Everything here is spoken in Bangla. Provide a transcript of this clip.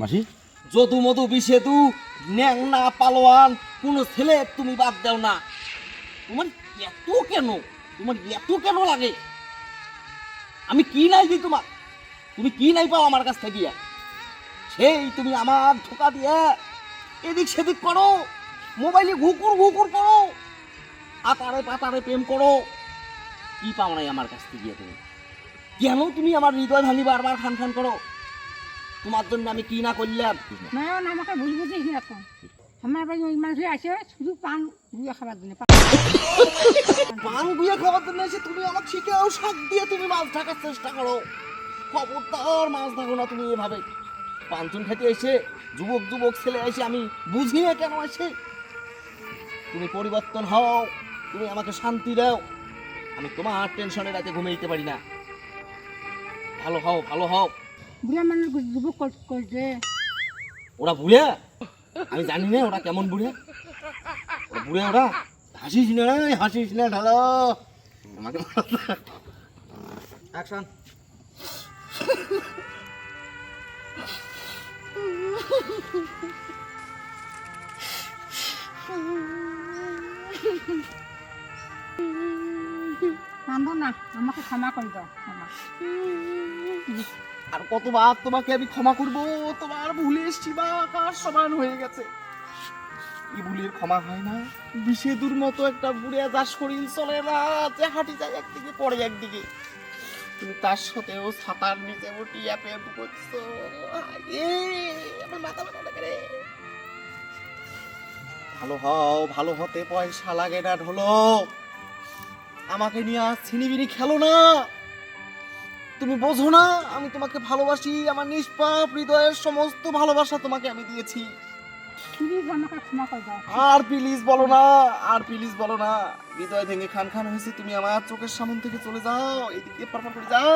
মাসি? যদু মধু বিষেদু ন্যাংনা পালোয়ান, কোন ছেলে তুমি বাদ দাও না। তোমার এত কেন? তোমার এত কেন লাগে? আমি কি নাই দিই তোমার? তুমি কি নাই পাও আমার কাছ থেকে? সেই তুমি আমার ধোকা দিয়ে এদিক সেদিক করো, মোবাইলে ঘুকুর ঘুকুর করো, আতারে পাতারে প্রেম করো। কি পাও নাই আমার কাছ থেকে তুমি? কেন তুমি আমার হৃদয় ভাঙি বারবার খান খান করো? তোমার জন্য আমি কি না করলাম? নয়ন আমাকে ভুল বুঝিস না এখন। আমার বাড়ি ওই মানুষ আসে শুধু পান দিয়ে খাবার জন্য। পান। গুয়ে খাবার জন্য এসে তুমি আমার শিখেও শাক দিয়ে তুমি মাছ ঢাকার চেষ্টা করো। খবরদার মাছ ঢাকো না তুমি এভাবে। পাঁচজন খেতে এসে যুবক যুবক ছেলে এসে আমি বুঝি না কেন এসে? তুমি পরিবর্তন হও তুমি আমাকে শান্তি দাও। আমি তোমার টেনশনে রাতে ঘুমিয়ে পারি না। ভালো হও ভালো হও। বুড়া মানুষ যুবক করছে। ওরা বুড়ে? আমি জানি না ওরা কেমন বুড়ে। বুড়ে ওরা? হাসিস না রে, হাসিস না ঢালো। আমাকে অ্যাকশন কান্দো না আমাকে ক্ষমা করে দাও ক্ষমা। আর কতবার তোমাকে আমি ক্ষমা করব? তোমার ভুলে সীমা আকাশ সমান হয়ে গেছে। এই ভুলের ক্ষমা হয় না। বিষেদুর মতো একটা বুড়ে যার শরীর চলে না, যে হাঁটি যায় একদিকে, পড়ে একদিকে। তুমি তার সাথেও ছাতার নিচে উঠিয়া প্রেম করছ আমার মাথা ব্যথা রে। ভালো হও, ভালো হতে পয়সা লাগে না ঢোলো আমাকে নিয়ে আর ছিনিবিনি খেলো না। তুমি বোঝো না আমি তোমাকে ভালোবাসি আমার নিষ্পাপ হৃদয়ের সমস্ত ভালোবাসা তোমাকে আমি দিয়েছি। প্লিজ আমাকে ক্ষমা করে দাও। আর প্লিজ বলো না আর প্লিজ বলো না। হৃদয় ভেঙে খান খান হয়েছে তুমি আমার চোখের সামন থেকে চলে যাও এদিকে পারপার করে যাও।